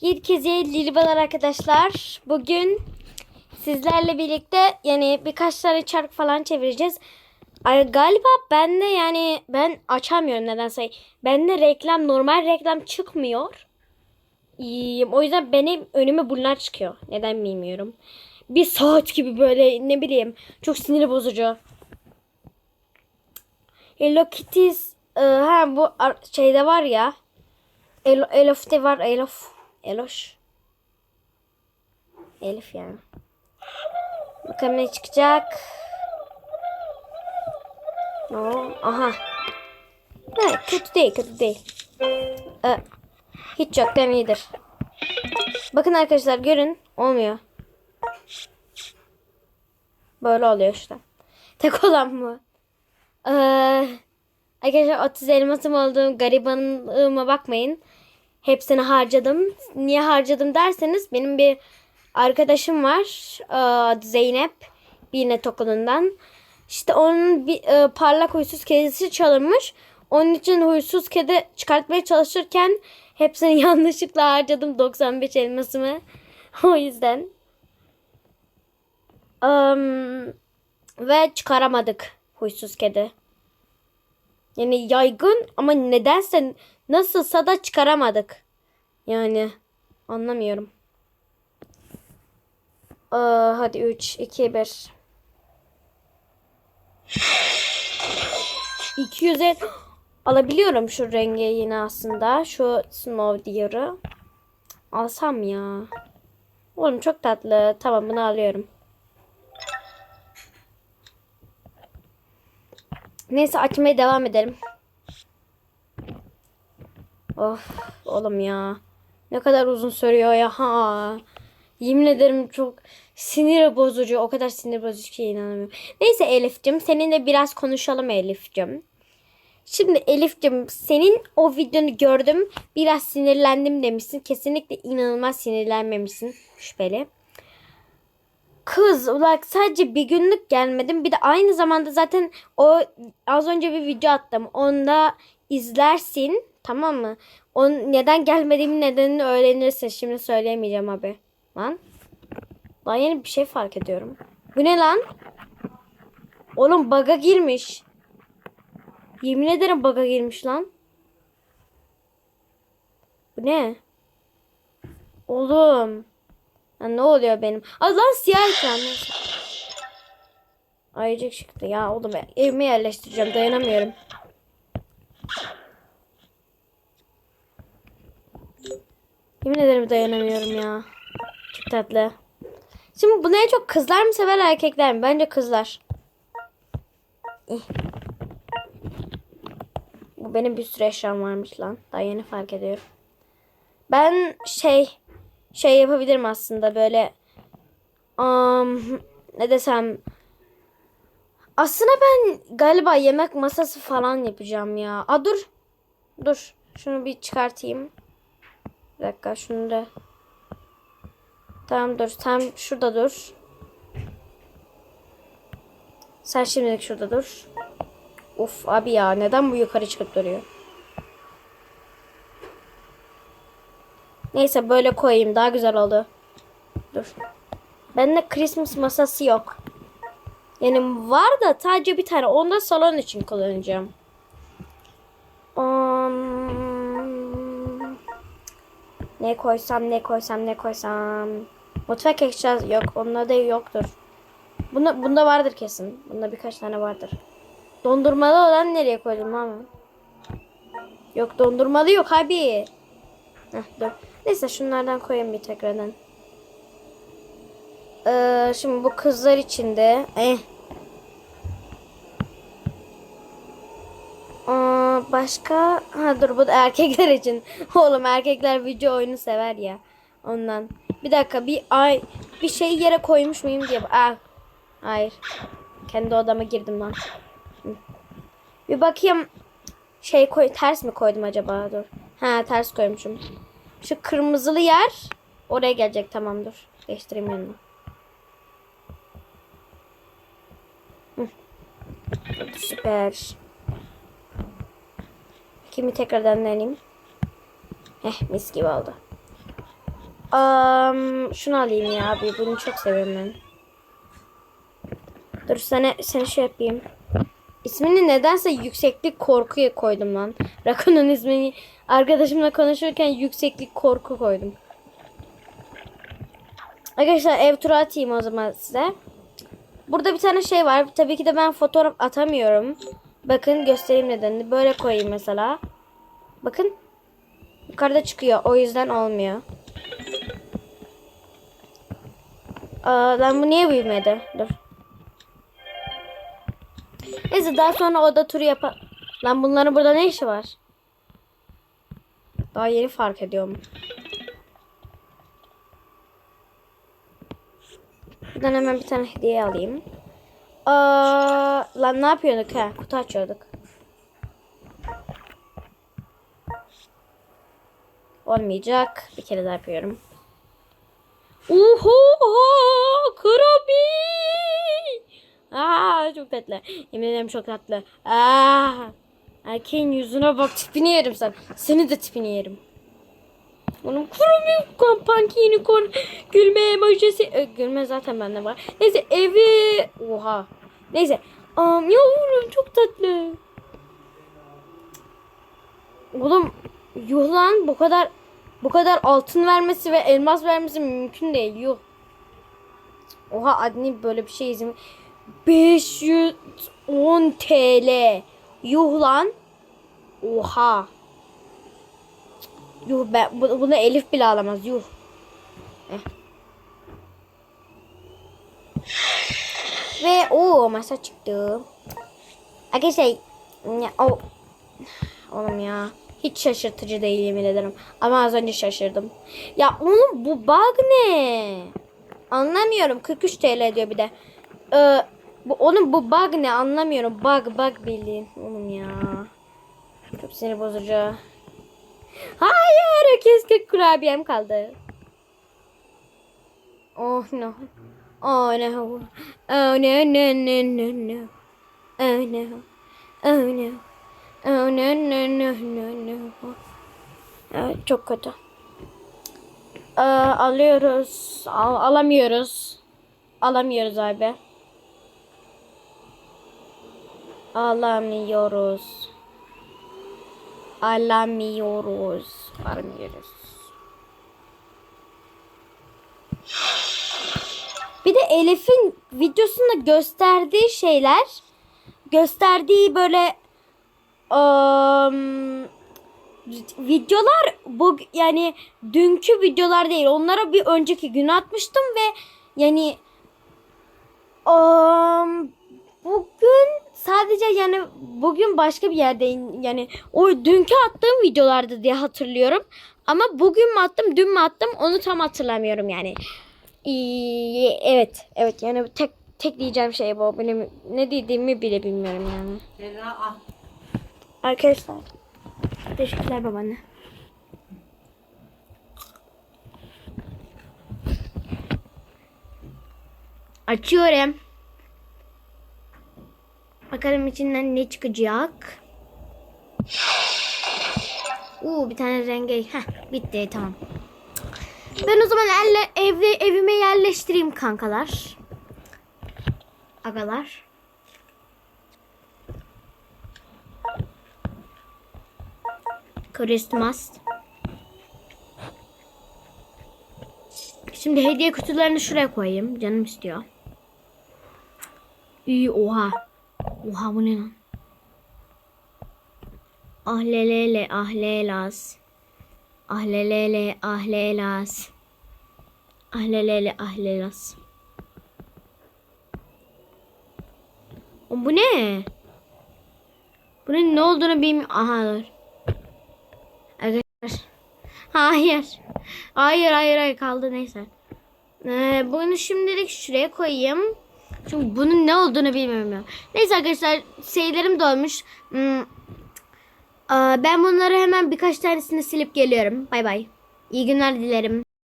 Herkese Lilibalar arkadaşlar. Bugün sizlerle birlikte yani birkaç tane çark falan çevireceğiz. Ay, galiba bende yani ben açamıyorum nedense. Bende reklam normal reklam çıkmıyor. Ee, O yüzden benim önüme bunlar çıkıyor. Neden bilmiyorum. Bir saat gibi böyle ne bileyim çok sinir bozucu. Hello Kitties e, ha bu şeyde var ya. El, Elof'te var Elof. Eloş. Elif yani. Bakalım ne çıkacak. No. Aha. Evet, kötü değil, kötü değil. Ee, hiç yoktan iyidir. Bakın arkadaşlar görün. Olmuyor. Böyle oluyor işte. Tek olan mı? Ee, arkadaşlar 30 elmasım olduğum garibanlığıma bakmayın. Hepsini harcadım. Niye harcadım derseniz benim bir arkadaşım var. Adı Zeynep. Binet okulundan. İşte onun bir e, parlak huysuz kedisi çalınmış. Onun için huysuz kedi çıkartmaya çalışırken hepsini yanlışlıkla harcadım 95 elmasımı. o yüzden. Am, ve çıkaramadık huysuz kedi. Yani yaygın ama nedense nasılsa da çıkaramadık. Yani anlamıyorum. Aa, hadi 3, 2, 1. 200'e alabiliyorum şu rengi yine aslında. Şu Snow Deer'ı. Alsam ya. Oğlum çok tatlı. Tamam bunu alıyorum. Neyse açmaya devam edelim. Of oğlum ya. Ne kadar uzun sürüyor ya. Ha. Yemin ederim çok sinir bozucu. O kadar sinir bozucu ki inanamıyorum. Neyse Elif'cim seninle biraz konuşalım Elif'cim. Şimdi Elif'cim senin o videonu gördüm. Biraz sinirlendim demişsin. Kesinlikle inanılmaz sinirlenmemişsin. Şüpheli. Kız ulan sadece bir günlük gelmedim. Bir de aynı zamanda zaten o az önce bir video attım. Onda izlersin. Tamam mı? Onun neden gelmediğimin nedenini öğrenirsin. Şimdi söyleyemeyeceğim abi. Lan. Daha yeni bir şey fark ediyorum. Bu ne lan? Oğlum baga girmiş. Yemin ederim baga girmiş lan. Bu ne? Oğlum. Ya ne oluyor benim? Aa lan siyah ekran. Ayıcık çıktı ya oğlum evime yerleştireceğim dayanamıyorum. Yemin ederim dayanamıyorum ya. Çok tatlı. Şimdi bunu en çok kızlar mı sever erkekler mi? Bence kızlar. Bu benim bir sürü eşyam varmış lan. Daha yeni fark ediyorum. Ben şey şey yapabilirim aslında böyle um, ne desem aslında ben galiba yemek masası falan yapacağım ya. Aa dur. Dur. Şunu bir çıkartayım. Bir dakika şunu. Tamam dur. Tam şurada dur. Sen şimdilik şurada dur. Of abi ya neden bu yukarı çıkıp duruyor? Neyse böyle koyayım daha güzel oldu. Dur. Bende Christmas masası yok. Yani var da sadece bir tane. Onu da salon için kullanacağım. Um, ne koysam ne koysam ne koysam. Mutfak eşyası yok. Onda da yoktur. Bunda, bunda vardır kesin. Bunda birkaç tane vardır. Dondurmalı olan nereye koydum ama? Yok dondurmalı yok abi. Heh, dur. Neyse şunlardan koyayım bir tekrardan. Ee, şimdi bu kızlar için de eh. Aa, başka ha dur bu da erkekler için. Oğlum erkekler video oyunu sever ya. Ondan. Bir dakika bir ay bir şey yere koymuş muyum diye. Aa, hayır. Kendi odama girdim lan. Bir bakayım şey koy ters mi koydum acaba? Dur. Ha ters koymuşum. Şu kırmızılı yer oraya gelecek tamam dur. Değiştireyim yanına. Süper. Kimi tekrardan deneyeyim. Heh mis gibi oldu. Am, şunu alayım ya abi. Bunu çok seviyorum ben. Dur sana seni şey yapayım. İsmini nedense yükseklik korkuya koydum lan. Rakun'un ismini arkadaşımla konuşurken yükseklik korku koydum. Arkadaşlar ev turu atayım o zaman size. Burada bir tane şey var. Tabii ki de ben fotoğraf atamıyorum. Bakın göstereyim nedenini. Böyle koyayım mesela. Bakın. Yukarıda çıkıyor. O yüzden olmuyor. Aa, lan bu niye büyümedi? Dur. Neyse daha sonra oda turu yapalım. Lan bunların burada ne işi var? Daha yeni fark ediyorum. Buradan hemen bir tane hediye alayım. Aa, lan ne yapıyorduk ha? Kutu açıyorduk. Olmayacak. Bir kere daha yapıyorum. Uhu! Krabi! Aa çok tatlı. Yemin ederim çok tatlı. Aa! Erkeğin yüzüne bak tipini yerim sen. Seni de tipini yerim. Onun kuru unicorn, panki unicorn, gülme emojisi. Gülme zaten bende var. Neyse evi. Oha. Neyse. Um, yavrum çok tatlı. Oğlum yuh lan bu kadar bu kadar altın vermesi ve elmas vermesi mümkün değil. Yuh. Oha adni böyle bir şey izin. 510 TL. Yuh lan. Oha. Yuh ben bu- bunu Elif bile alamaz. Yuh. Eh. Ve o masa çıktı. Arkadaşlar ya, o oğlum ya hiç şaşırtıcı değil yemin ederim. Ama az önce şaşırdım. Ya oğlum bu bug ne? Anlamıyorum. 43 TL diyor bir de. Ee, bu onun bu bug ne anlamıyorum. Bug bug bildiğin. Oğlum ya. Çok sinir bozucu. Hayır keşke kurabiyem kaldı. Oh no. Oh no. Oh no no no no no. Oh no. Oh no. Oh no no no no no. Evet, çok kötü. Ee, alıyoruz. Al, alamıyoruz. Alamıyoruz abi. Alamıyoruz. Alamıyoruz. Alamıyoruz. Bir de Elif'in videosunda gösterdiği şeyler gösterdiği böyle ım, videolar bu yani dünkü videolar değil. Onlara bir önceki gün atmıştım ve yani ım, bugün sadece yani bugün başka bir yerdeyim. Yani o dünkü attığım videolardı diye hatırlıyorum. Ama bugün mü attım, dün mü attım onu tam hatırlamıyorum yani. Evet, evet yani tek tek diyeceğim şey bu. Benim ne dediğimi bile bilmiyorum yani. Al. Arkadaşlar. Teşekkürler babaanne. Açıyorum. Bakalım içinden ne çıkacak. Uuu bir tane rengi. Heh bitti tamam. Ben o zaman elle evde evime yerleştireyim kankalar. Agalar. Christmas. Şimdi hediye kutularını şuraya koyayım. Canım istiyor. İyi oha. Oha bu ne lan? Ahlelele ahlelas. Ahlelele ahlelas. Ahlelele ahlelas. O bu ne? Bunun ne olduğunu bilmiyorum. Aha dur. Arkadaşlar. Hayır. Hayır hayır hayır kaldı neyse. Ee, bunu şimdilik şuraya koyayım. Çünkü bunun ne olduğunu bilmiyorum. Neyse arkadaşlar şeylerim dolmuş. Hmm. Ben bunları hemen birkaç tanesini silip geliyorum. Bay bay. İyi günler dilerim.